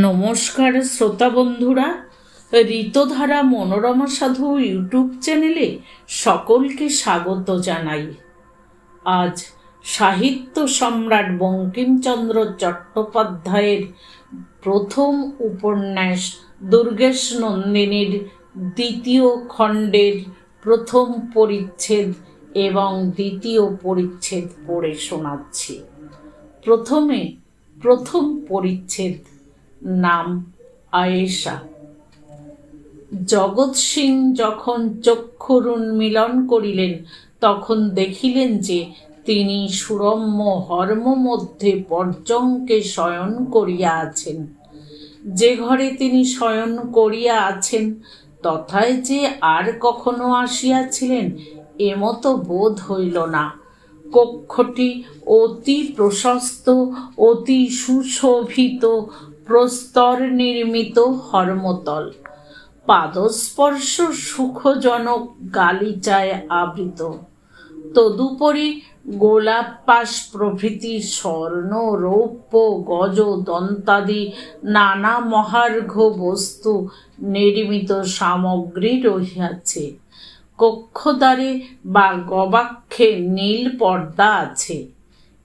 নমস্কার শ্রোতা বন্ধুরা, ঋতধারা মনোরমা সাধু ইউটিউব চ্যানেলে সকলকে স্বাগত জানাই। আজ সাহিত্য সম্রাট বঙ্কিমচন্দ্র চট্টোপাধ্যায়ের প্রথম উপন্যাস দুর্গেশ নন্দিনীর দ্বিতীয় খণ্ডের প্রথম পরিচ্ছেদ এবং দ্বিতীয় পরিচ্ছেদ পড়ে শোনাচ্ছি। প্রথমে প্রথম পরিচ্ছেদ নাম আয়েশা। জগৎ সিং যখন চক্ষুর মিলন করিলেন, তখন দেখিলেন যে তিনি সুরম্য হর্ম মধ্যে পর্যঙ্কে শয়ন করিয়া আছেন। যে ঘরে তিনি শয়ন করিয়া আছেন, তথায় যে আর কখনো আসিয়াছিলেন এমতো বোধ হইল না। কক্ষটি অতি প্রশস্ত, অতি সুশোভিত প্রস্তর নির্মিত হর্মতল। পাদস্পর্শ সুখজনক গালিচায় আবৃত। তদুপরি গোলাপ পাশ প্রভৃতি স্বর্ণ, রৌপ্য, গজ, দন্তাদি নানা মহার্ঘ বস্তু নির্মিত সামগ্রী রহিয়াছে। কক্ষদ্বারে বা গবাক্ষে নীল পর্দা আছে।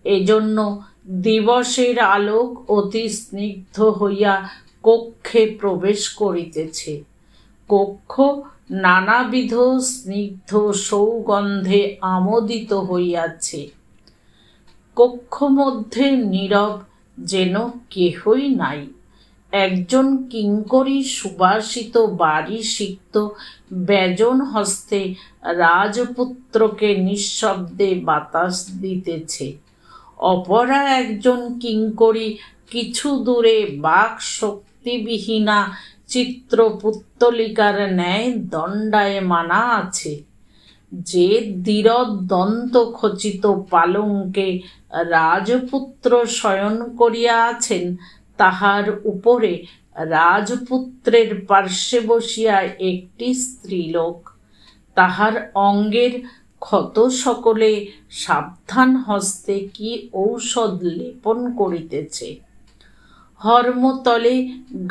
এজন্য দিবসের আলোক অতি স্নিগ্ধ হইয়া কক্ষে প্রবেশ করিতেছে। কক্ষ নানাবিধ স্নিগ্ধ সৌগন্ধে আমোদিত হইয়াছে। কক্ষ মধ্যে নীরব যেন কেহই নাই। একজন কিঙ্করী সুবাসিত বাড়ি সিক্ত ব্যজন হস্তে রাজপুত্রকে নিঃশব্দে বাতাস দিতেছে। অপরা একজন কিঙ্করী কিছু দূরে বাক শক্তিবিহীনা চিত্র পুত্তলিকার ন্যায় দণ্ডায় মানা আছে। যে দন্ত খচিত পালঙ্কে রাজপুত্র শয়ন করিয়া আছেন, তাহার উপরে রাজপুত্রের পার্শ্বে বসিয়া একটি স্ত্রীলোক। তাহার অঙ্গের ক্ষত সকলে সাবধান হস্তে কি ঔষধ লেপন করিতেছে? হর্মতলে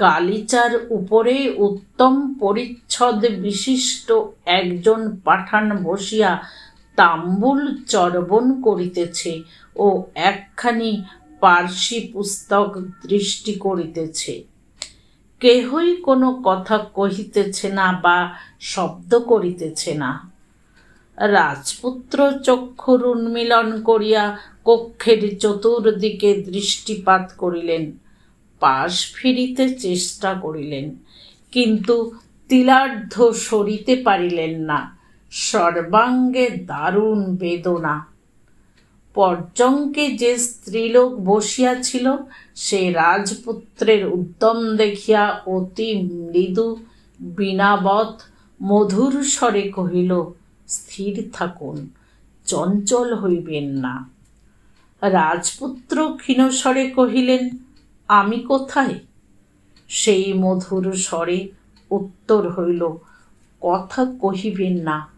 গালিচার উপরে উত্তম পরিচ্ছদ বিশিষ্ট একজন পাঠান বসিয়া তাম্বুল চর্বণ করিতেছে ও একখানি পার্সি পুস্তক দৃষ্টি করিতেছে। কেহই কোনো কথা কহিতেছে না বা শব্দ করিতেছে না। রাজপুত্র চক্ষুর উন্মিলন করিয়া কক্ষের চতুর্দিকে দৃষ্টিপাত করিলেন। পাশ ফিরিতে চেষ্টা করিলেন, কিন্তু তিলার্ধ সরিতে পারিলেন না। সর্বাঙ্গে দারুণ বেদনা। পর্যঙ্কে যে স্ত্রীলোক বসিয়াছিল, সে রাজপুত্রের উদ্যম দেখিয়া অতি মৃদু, বিনাবৎ, মধুর স্বরে কহিল স্থির থাকুন, চঞ্চল হইবেন না। রাজপুত্র ক্ষীণস্বরে কহিলেন, আমি কোথায়? সেই মধুর স্বরে উত্তর হইল, কথা কহিবেন না,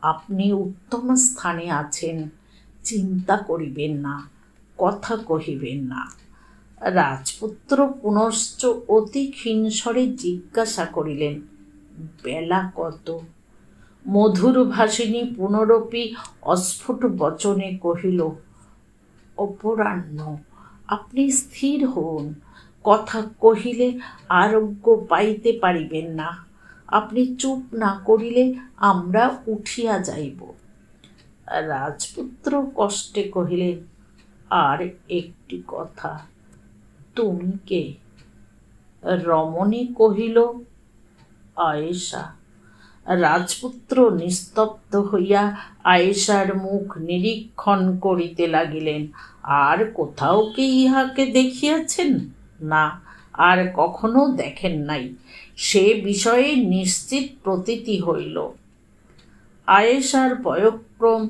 আপনি উত্তম স্থানে আছেন, চিন্তা করিবেন না, কথা কহিবেন না। রাজপুত্র পুনশ্চ অতি ক্ষীণস্বরে জিজ্ঞাসা করিলেন, বেলা কত? মধুর ভাসিনী পুনরপি অস্ফুট বচনে কহিল, অপরাহ্ন, আপনি স্থির হন। কথা কহিলে আরোগ্য পাইতে পারিবেন না। আপনি চুপ না করিলে আমরা উঠিয়া যাইব রাজপুত্র কষ্টে কহিলেন, আর একটি কথা, তুমি কে রমণী কহিল, আয়েশা রাজপুত্র নিস্তব্ধ হইয়া আয়েশার মুখ নিরীক্ষণ করিতে লাগিলেন। আর কোথাও কি ইহাকে দেখিয়াছেন? না, আর কখনো দেখেন নাই। সে বিষয়ে নিশ্চিত প্রতীতি হইল। আয়েশার পয়ক্রম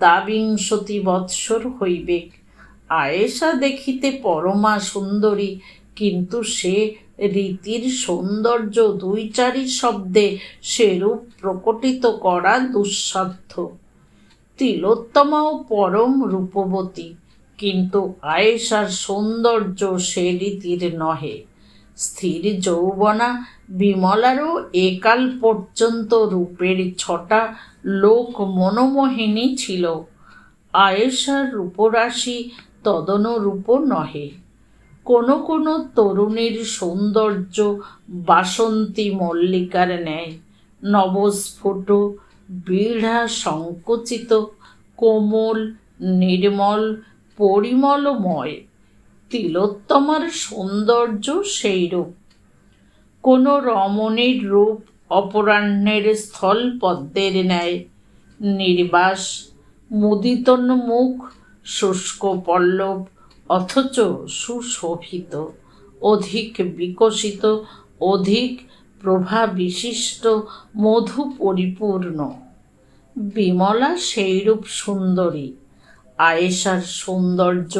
দাবিংশতি বৎসর হইবেক আয়েশা দেখিতে পরমা সুন্দরী, কিন্তু সে রীতির সৌন্দর্য দুই চারি শব্দে সেরূপ প্রকটিত করা দুঃসাধ্য। তিলোত্তমাও পরম রূপবতী, কিন্তু আয়েশার সৌন্দর্য সে রীতির নহে। স্থির যৌবনা বিমলারও একাল পর্যন্ত রূপের ছটা লোক মনোমোহিনী ছিল। আয়েশার রূপরাশি তদনুরূপ নহে। কোনো কোনো তরুণীর সৌন্দর্য বাসন্তী মল্লিকার ন্যায় নবস্ফুট বীঢ়া সংকুচিত, কোমল, নির্মল, পরিমলময়। তিলোত্তমার সৌন্দর্য সেইরূপ। কোনো রমণীর রূপ অপরাহ্নের স্থল পদ্মের ন্যায়। নির্বাস মুদিতন মুখ শুষ্ক পল্লব অথচ সুশোভিত, অধিক বিকশিত, অধিক প্রভা বিশিষ্ট মধু পরিপূর্ণ বিমলা সেইরূপ সুন্দরী। আয়েশার সৌন্দর্য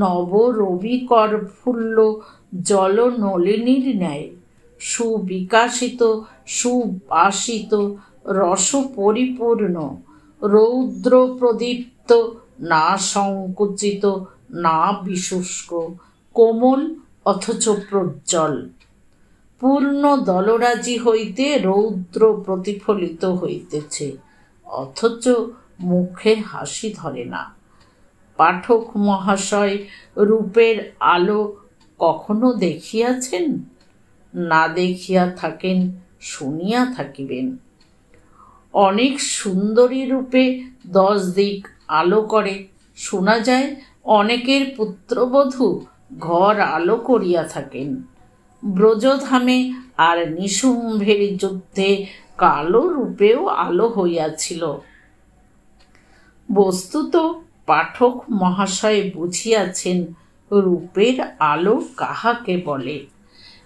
নব রবিকর ফুল্ল জল নলিনীর ন্যায়। সুবিকাশিত, সুবাসিত রস পরিপূর্ণ রৌদ্র প্রদীপ্ত না সংকুচিত না বিশুষ্ক, কোমল অথচ প্রজ্জ্বল। পূর্ণ দলরাজি হইতে রৌদ্র প্রতিফলিত হইতেছে, অথচ মুখে হাসি ধরে না। পাঠক মহাশয় রূপের আলো কখনো দেখিয়াছেন? না দেখিয়া থাকেন, শুনিয়া থাকিবেন। অনেক সুন্দরী রূপে দশ দিক আলো করে, শোনা যায় অনেকের পুত্রবধূ ঘর আলো করিয়া থাকেন। ব্রজধামে আর নিশুম্ভের যুদ্ধে কালো রূপেও আলো হইয়াছিল। বস্তুত পাঠক মহাশয় বুঝিয়াছেন, রূপের আলো কাহাকে বলে।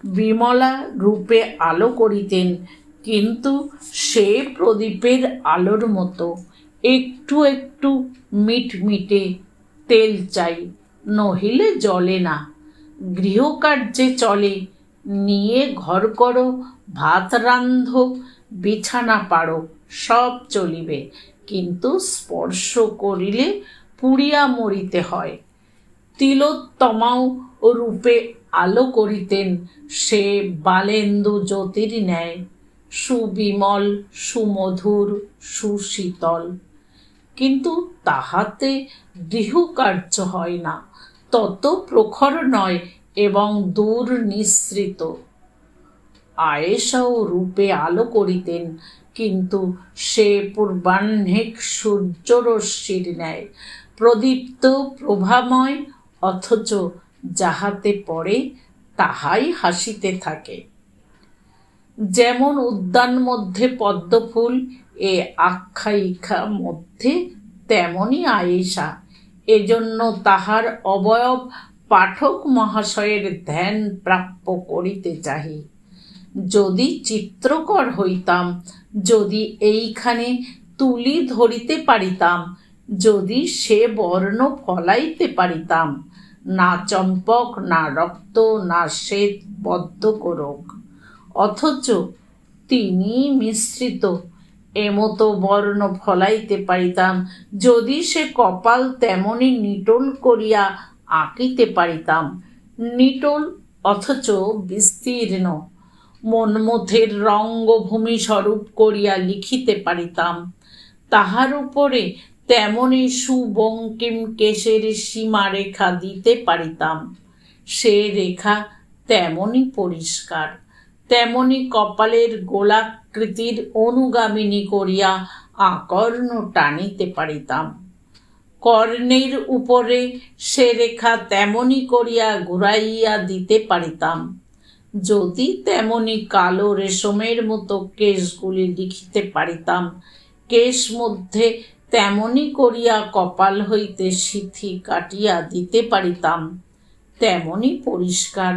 বিমলা রূপে আলো করিতেন, কিন্তু সে প্রদীপের আলোর মতো, একটু একটু মিটমিটে তেল চাই, নহিলে জলে না। গৃহকার্যে চলে, নিয়ে ঘর করো, ভাত রান্ধ, বিছানা পাড়ো, সব চলিবে। কিন্তু স্পর্শ করিলে পুড়িয়া মরিতে হয়। তিলোত্তমাও রূপে আলো করিতেন, সে বালেন্দু জ্যোতির ন্যায় সুবিমল, সুমধুর, সুশীতল। কিন্তু তাহাতে গৃহকার্য হয় না, তত প্রখর নয় এবং দূর নিঃসৃত। আয়েশাও রূপে আলো করিতেন, কিন্তু সে পূর্বাহ্নিক সূর্যরশ্মির ন্যায়, প্রদীপ্ত প্রভাময়, অথচ যাহাতে পড়ে তাহাই হাসিতে থাকে। যেমন উদ্যান মধ্যে পদ্মফুল, এ আখ্যায়িকা মধ্যে তেমনই আয়েশা। এজন্য তাহার অবয়ব পাঠক মহাশয়ের ধ্যান প্রাপ্য করিতে চাহি। যদি চিত্রকর হইতাম, যদি এইখানে তুলি ধরিতে পারিতাম, যদি সে বর্ণ ফলাইতে পারিতাম, না চম্পক, না রক্ত, না শ্বেত বদ্ধ করক অথচ তিনি মিশ্রিত। এমতো বর্ণ ফলাইতে পারিতাম, যদি সে কপাল তেমনি নিটোল করিয়া আঁকিতে পারিতাম। নিটল অথচ বিস্তীর্ণ। মনমথের রঙ্গভূমি স্বরূপ করিয়া লিখিতে পারিতাম। তাহার উপরে তেমনি সুবঙ্কিম কেশের সীমারেখা দিতে পারিতাম। সে রেখা তেমনি পরিষ্কার। তেমনি কপালের গোলাকৃতির অনুগামিনী করিয়া আকর্ণ টানিতে পারিতাম। কর্ণের উপরে সে রেখা তেমনি করিয়া ঘুরাইয়া দিতে পারিতাম। যদি তেমনি কালো রেশমের মতো কেশগুলি লিখিতে পারিতাম, কেশ মধ্যে তেমনি করিয়া কপাল হইতে সিথি কাটিয়া দিতে পারিতাম। তেমনি পরিষ্কার,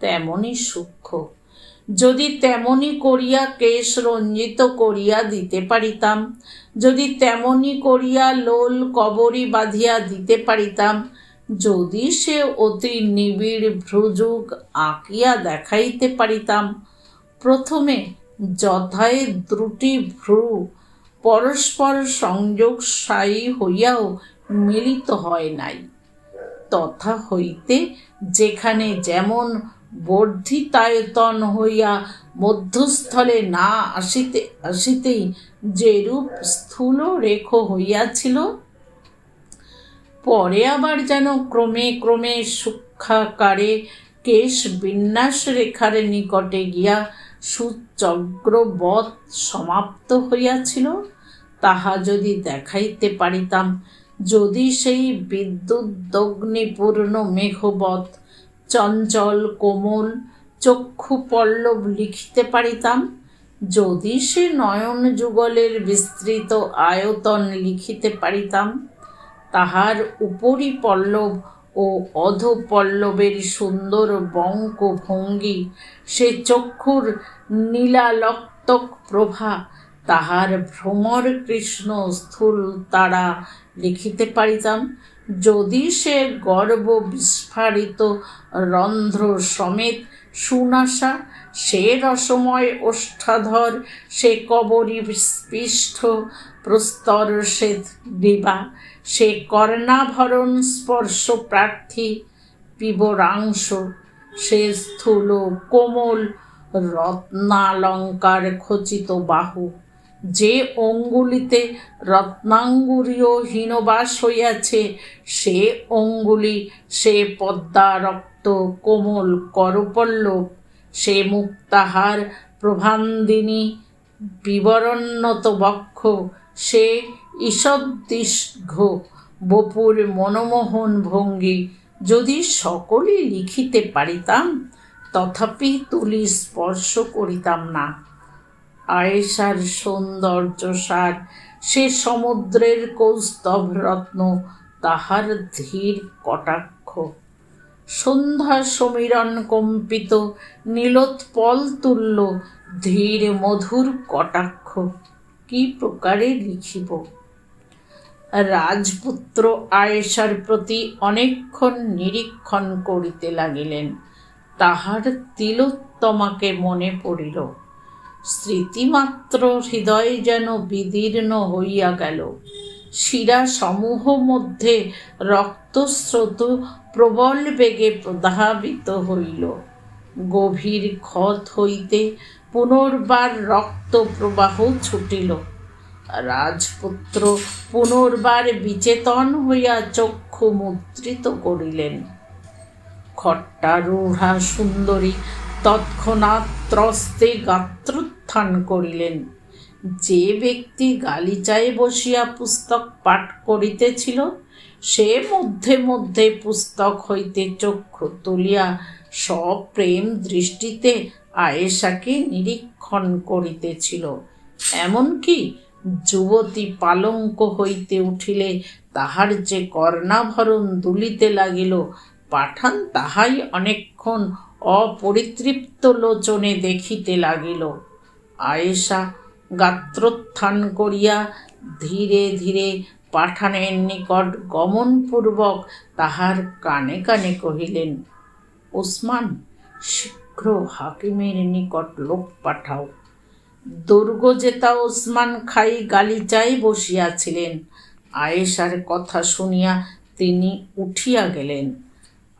তেমনি সূক্ষ্ম। যদি তেমনি করিয়া কেশ রঞ্জিত করিয়া দিতে পারিতাম, যদি তেমনি করিয়া লোল কবরি বাঁধিয়া দিতে পারিতাম, যদি সে অতি নিবিড় ভ্রুযুগ আঁকিয়া দেখাইতে পারিতাম, প্রথমে যথায় দ্রুটি ভ্রু পরস্পর সংযোগ স্থায়ী হইয়াও মিলিত হয় নাই। তথা হইতে যেখানে যেমন বর্ধিতায়তন হইয়া মধ্যস্থলে না আসিতে, আসিতেই যেরূপ স্থূল রেখ হইয়াছিল, পরে আবার যেন ক্রমে ক্রমে সূক্ষাকারে কেশ বিন্যাস রেখার নিকটে গিয়া সুচগ্রবৎ সমাপ্ত হইয়াছিল, তাহা যদি দেখাইতে পারিতাম, যদি সেই বিদ্যুদ্দগ্নিপূর্ণ মেঘবৎ চঞ্চল কোমল চক্ষু পল্লব লিখিতে পারিতাম। যদি সে নয়ন যুগলের বিস্তৃত আয়তন লিখিতে পারিতাম, তাহার উপরি পল্লব ও অধ পল্লবের সুন্দর বঙ্ক ভঙ্গি, সে চক্ষুর নীলালক্তক প্রভা, তাহার ভ্রমর কৃষ্ণ স্থূল তারা লিখিতে পারিতাম। যদি সে গর্ব বিস্ফারিত রন্ধ্র সমেত সুনাশা, সে রসময় ওষ্ঠাধর, সে কবরী স্পৃষ্ট, প্রস্তর সে দিবা, সে কর্ণাভরণ স্পর্শ প্রার্থী পিবরাংশ সে স্থূল কোমল রত্নালঙ্কার খচিত বাহু। যে অঙ্গুলিতে রত্নাঙ্গুরীয় হীনবাস হইয়াছে, সে অঙ্গুলি, সে পদ্মা রক্ত কোমল করপল্লব, সে মুক্তাহার প্রভান্দিনী বিবরণ্যত বক্ষ, সে ঈষদীর্ঘ বপুর মনমোহন ভঙ্গি। যদি সকলে লিখিতে পারিতাম, তথাপি তুলি স্পর্শ করিতাম না। আয়েশার সৌন্দর্য সার, সে সমুদ্রের কৌস্তভ রত্ন, তাহার ধীর কটাক্ষ। সন্ধ্যা সমীরণ কম্পিত, নীলোৎপল তুল্য, ধীর মধুর কটাক্ষ। কি প্রকারে লিখিব? রাজপুত্র আয়েশার প্রতি অনেকক্ষণ নিরীক্ষণ করিতে লাগিলেন। তাহার তিলোত্তমাকে মনে পড়িল স্মৃতিমাত্র হৃদয় যেন বিদীর্ণ হইয়া গেল। শিরা সমূহ মধ্যে রক্তস্রোত প্রবল বেগে প্রধাবিত হইল। গভীর ক্ষত হইতে পুনর্বার রক্ত প্রবাহ ছুটিল। রাজপুত্র পুনর্বার বিচেতন হইয়া চক্ষু মুদ্রিত করিলেন। খট্টারূঢ়া সুন্দরী তৎক্ষণাৎ ত্রস্তে গাত্রোত্থান করিলেন। যে ব্যক্তি গালিচায় বসিয়া পুস্তক পাঠ করিতেছিল, সে মধ্যে মধ্যে পুস্তক হইতে চক্ষু তুলিয়া সপ্রেম দৃষ্টিতে আয়েশাকে নিরীক্ষণ করিতেছিল। এমনকি যুবতী পালঙ্ক হইতে উঠিলে তাহার যে কর্ণাভরণ দুলিতে লাগিল, পাঠান তাহাই অনেকক্ষণ অপরিতৃপ্ত লোচনে দেখিতে লাগিল। আয়েশা গাত্রোত্থান করিয়া ধীরে ধীরে পাঠানের নিকট গমনপূর্বক তাহার কানে কানে কহিলেন, ওসমান, শীঘ্র হাকিমের নিকট লোক পাঠাও। দুর্গ দুর্গজেতা ওসমান খাই গালিচায় বসিয়াছিলেন। আয়েশার কথা শুনিয়া তিনি উঠিয়া গেলেন।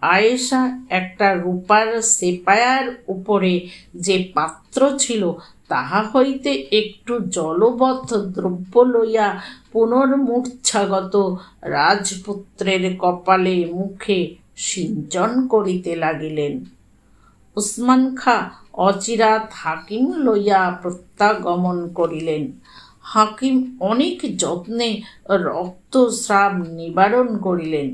আয়েশা একটা রূপার সেপায়ার উপরে যে পাত্র ছিল, তাহা হইতে একটু জলবদ্ধ দ্রব্য লইয়া পুনর্মূর্ছাগত রাজপুত্রের কপালে মুখে সিঞ্চন করিতে লাগিলেন। উসমান খা অচিরাত হাকিম লইয়া প্রত্যাগমন করিলেন। হাকিম অনেক যত্নে রক্তস্রাব নিবারণ করিলেন।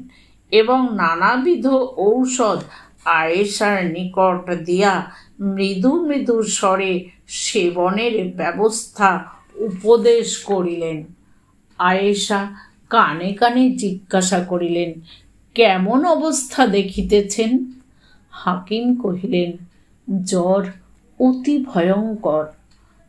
এবং নানাবিধ ঔষধ আয়েশার নিকট দিয়া মৃদু মৃদু স্বরে সেবনের ব্যবস্থা উপদেশ করিলেন। আয়েশা কানে কানে জিজ্ঞাসা করিলেন, কেমন অবস্থা দেখিতেছেন? হাকিম কহিলেন, জ্বর অতি ভয়ঙ্কর।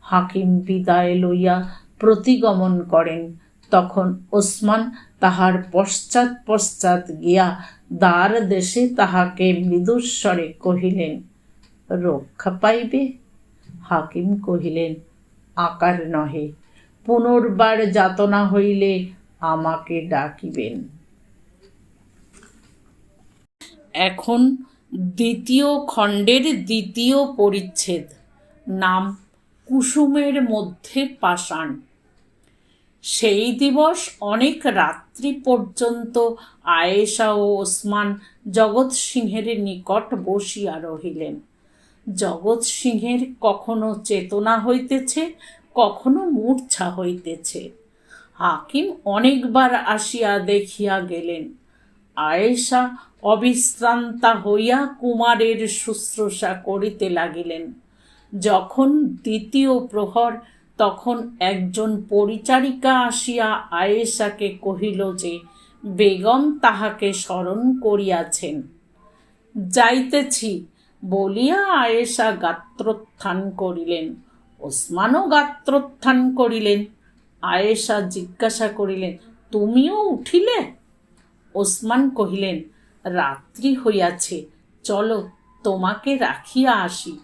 হাকিম বিদায় লইয়া প্রতিগমন করেন। তখন ওসমান তাহার পশ্চাৎ পশ্চাৎ গিয়া দ্বার দেশে তাহাকে মৃদুস্বরে কহিলেন, রক্ষা পাইবে? হাকিম কহিলেন, আকার নহে, পুনর্বার যাতনা হইলে আমাকে ডাকিবেন। এখন দ্বিতীয় খণ্ডের দ্বিতীয় পরিচ্ছেদ, নাম কুসুমের মধ্যে পাষাণ। সেই দিবস অনেক রাত্রি পর্যন্ত আয়েশা ও ওসমান জগৎ সিংহের নিকট বসিয়া রহিলেন। জগৎ সিংহের কখনো চেতনা হইতেছে, কখনো মূর্ছা হইতেছে। হাকিম অনেকবার আসিয়া দেখিয়া গেলেন। আয়েশা অবিশ্রান্তা হইয়া কুমারের শুশ্রূষা করিতে লাগিলেন। যখন দ্বিতীয় প্রহর তখন একজন পরিচারিকা আসিয়া আয়েশাকে কহিল যে, বেগম তাহাকে স্মরণ করিয়াছেন। যাইতেছি, বলিয়া আয়েশা গাত্রোত্থান করিলেন। ওসমানও গাত্রোত্থান করিলেন। আয়েশা জিজ্ঞাসা করিলেন, তুমিও উঠিলে? ওসমান কহিলেন, রাত্রি হইয়াছে, চলো তোমাকে রাখিয়া আসি।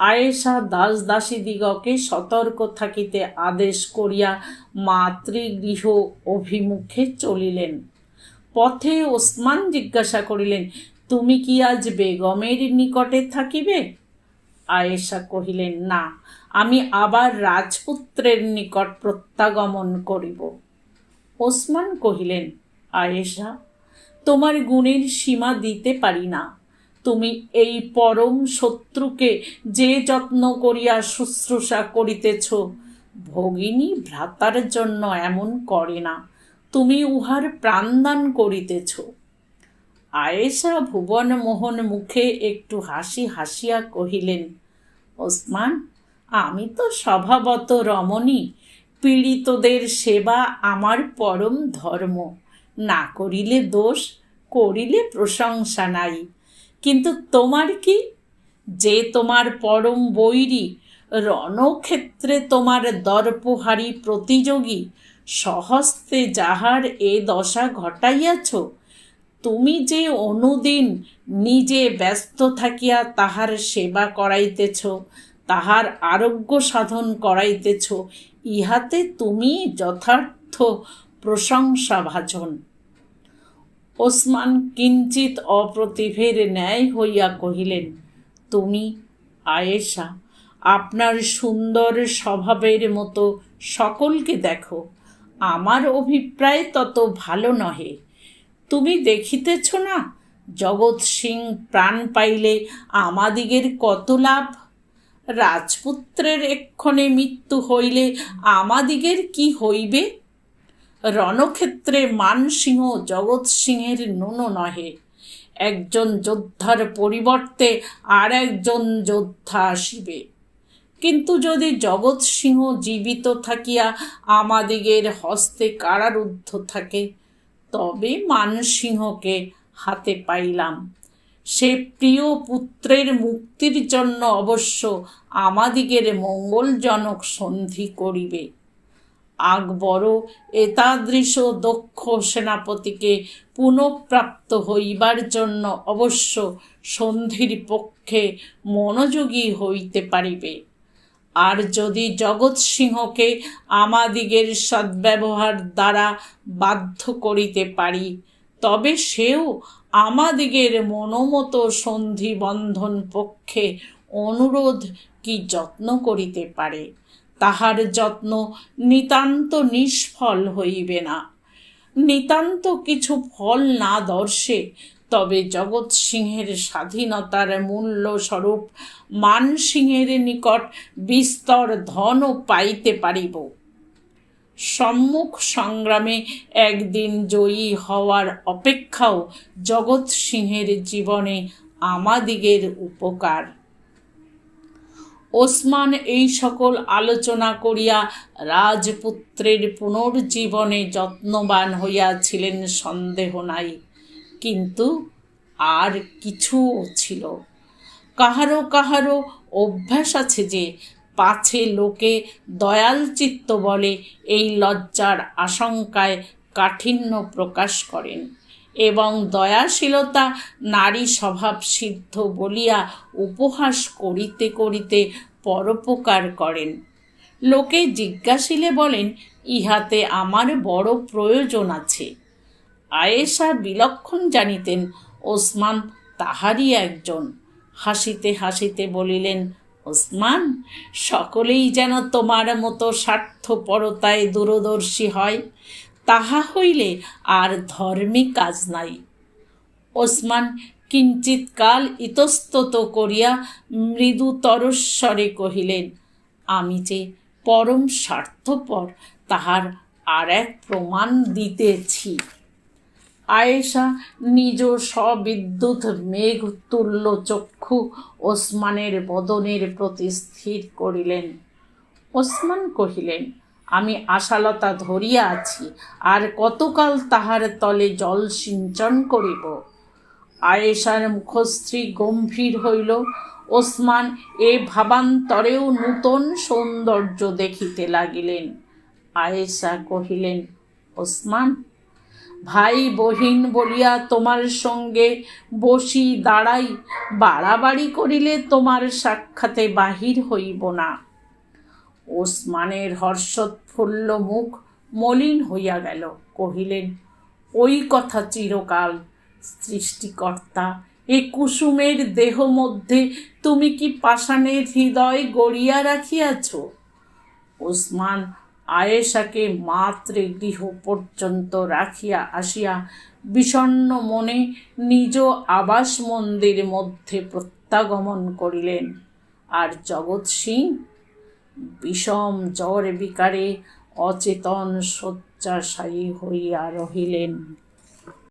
আয়েশা দাস দাসীদিগকে সতর্ক থাকিতে আদেশ করিয়া মাতৃগৃহ অভিমুখে চলিলেন। পথে ওসমান জিজ্ঞাসা করিলেন, তুমি কি আজ বেগমের নিকটে থাকিবে? আয়েশা কহিলেন, না, আমি আবার রাজপুত্রের নিকট প্রত্যাগমন করিব। ওসমান কহিলেন, আয়েশা, তোমার গুণের সীমা দিতে পারি না। তুমি এই পরম শত্রুকে যে যত্ন করিয়া শুশ্রূষা করিতেছ, ভগিনী ভ্রাতার জন্য এমন করে না। তুমি উহার প্রাণদান করিতেছ। আয়েশা ভুবন মোহন মুখে একটু হাসি হাসিয়া কহিলেন, ওসমান, আমি তো স্বভাবত রমণী, পীড়িতদের সেবা আমার পরম ধর্ম। না করিলে দোষ, করিলে প্রশংসা নাই। কিন্তু তোমার কি? যে তোমার পরম বৈরী, রণক্ষেত্রে তোমার দর্পহারী প্রতিযোগী, সহস্তে যাহার এ দশা ঘটাইয়াছ, তুমি যে অনুদিন নিজে ব্যস্ত থাকিয়া তাহার সেবা করাইতেছ, তাহার আরোগ্য সাধন করাইতেছ, ইহাতে তুমি যথার্থ প্রশংসা ভাজন ওসমান কিঞ্চিত অপ্রতিভের ন্যায় হইয়া কহিলেন, তুমি আয়েশা, আপনার সুন্দর স্বভাবের মতো সকলকে দেখো। আমার অভিপ্রায় তত ভালো নহে। তুমি দেখিতেছ না, জগৎ সিং প্রাণ পাইলে আমাদিগের কত লাভ? রাজপুত্রের এক্ষণে মৃত্যু হইলে আমাদিগের কি হইবে? রণক্ষেত্রে মানসিংহ জগৎ সিংহের নুনো নহে। একজন যোদ্ধার পরিবর্তে আর একজন যোদ্ধা আসিবে। কিন্তু যদি জগৎ সিংহ জীবিত থাকিয়া আমাদিগের হস্তে কারারুদ্ধ থাকে, তবে মানসিংহকে হাতে পাইলাম। সে প্রিয় পুত্রের মুক্তির জন্য অবশ্য আমাদিগের মঙ্গলজনক সন্ধি করিবে। আকবরও এতাদৃশ দক্ষ সেনাপতিকে পুনঃপ্রাপ্ত হইবার জন্য অবশ্য সন্ধির পক্ষে মনোযোগী হইতে পারিবে। আর যদি জগৎ সিংহকে আমাদিগের সদ্ব্যবহার দ্বারা বাধ্য করিতে পারি, তবে সেও আমাদিগের মনোমত সন্ধি বন্ধন পক্ষে অনুরোধ কি যত্ন করিতে পারে? তাহার যত্ন নিতান্ত নিষ্ফল হইবে না। নিতান্ত কিছু ফল না দর্শে, তবে জগৎ সিংহের স্বাধীনতার মূল্য স্বরূপ মানসিংহের নিকট বিস্তর ধনও পাইতে পারিব। সম্মুখ সংগ্রামে একদিন জয়ী হওয়ার অপেক্ষাও জগৎ সিংহের জীবনে আমাদিগের উপকার। ওসমান এই সকল আলোচনা করিয়া রাজপুত্রের পুনর্জীবনে যত্নবান হইয়াছিলেন সন্দেহ নাই। কিন্তু আর কিছুও ছিল। কাহারো কাহারো অভ্যাস আছে যে পাছে লোকে দয়াল চিত্ত বলে এই লজ্জার আশঙ্কায় কাঠিন্য প্রকাশ করেন। এবং দয়াশীলতা নারী স্বভাব সিদ্ধ বলিয়া উপহাস করিতে করিতে পরোপকার করেন। লোকে জিজ্ঞাসিলে বলেন, ইহাতে আমার বড় প্রয়োজন আছে। আয়েশা বিলক্ষণ জানিতেন, ওসমান তাহারই একজন। হাসিতে হাসিতে বলিলেন, ওসমান, সকলেই যেন তোমার মতো স্বার্থপরতায় দূরদর্শী হয়। তাহা হইলে আর ধর্মে কাজ নাই। ওসমান কিঞ্চিৎ কাল ইতস্তত করিয়া মৃদু তরস্বরে কহিলেন, আমি যে পরম স্বার্থপর, তাহার আর এক প্রমাণ দিতেছি। আয়েশা নিজ সবিদ্যুৎ মেঘ তুল্য চক্ষু ওসমানের বদনের প্রতি স্থির করিলেন। ওসমান কহিলেন আমি আশালতা ধরিয়া আছি। আর কতকাল তাহার তলে জল সিঞ্চন করিব? আয়েশার মুখশ্রী গম্ভীর হইল। ওসমান এ ভাবান্তরেও নূতন সৌন্দর্য দেখিতে লাগিলেন। আয়েশা কহিলেন, ওসমান, ভাই বহিন বলিয়া তোমার সঙ্গে বসি দাঁড়াই। বাড়াবাড়ি করিলে তোমার সাক্ষাতে বাহির হইব না। ওসমানের হর্ষোৎফুল্ল মুখ মলিন হইয়া গেল, কহিলেন, ওই কথা চিরকাল সৃষ্টিকর্তা, এ কুসুমের দেহ মধ্যে তুমি কি পাষাণের হৃদয় গড়িয়া রাখিয়াছ? ওসমান আয়েশাকে মাত্রে গৃহ পর্যন্ত রাখিয়া আসিয়া বিষণ্ণ মনে নিজ আবাস মন্দির মধ্যে প্রত্যাগমন করিলেন। আর জগৎ সিং? বিষম জ্বর বিকারে অচেতন শয্যাশায়ী হইয়া রহিলেন।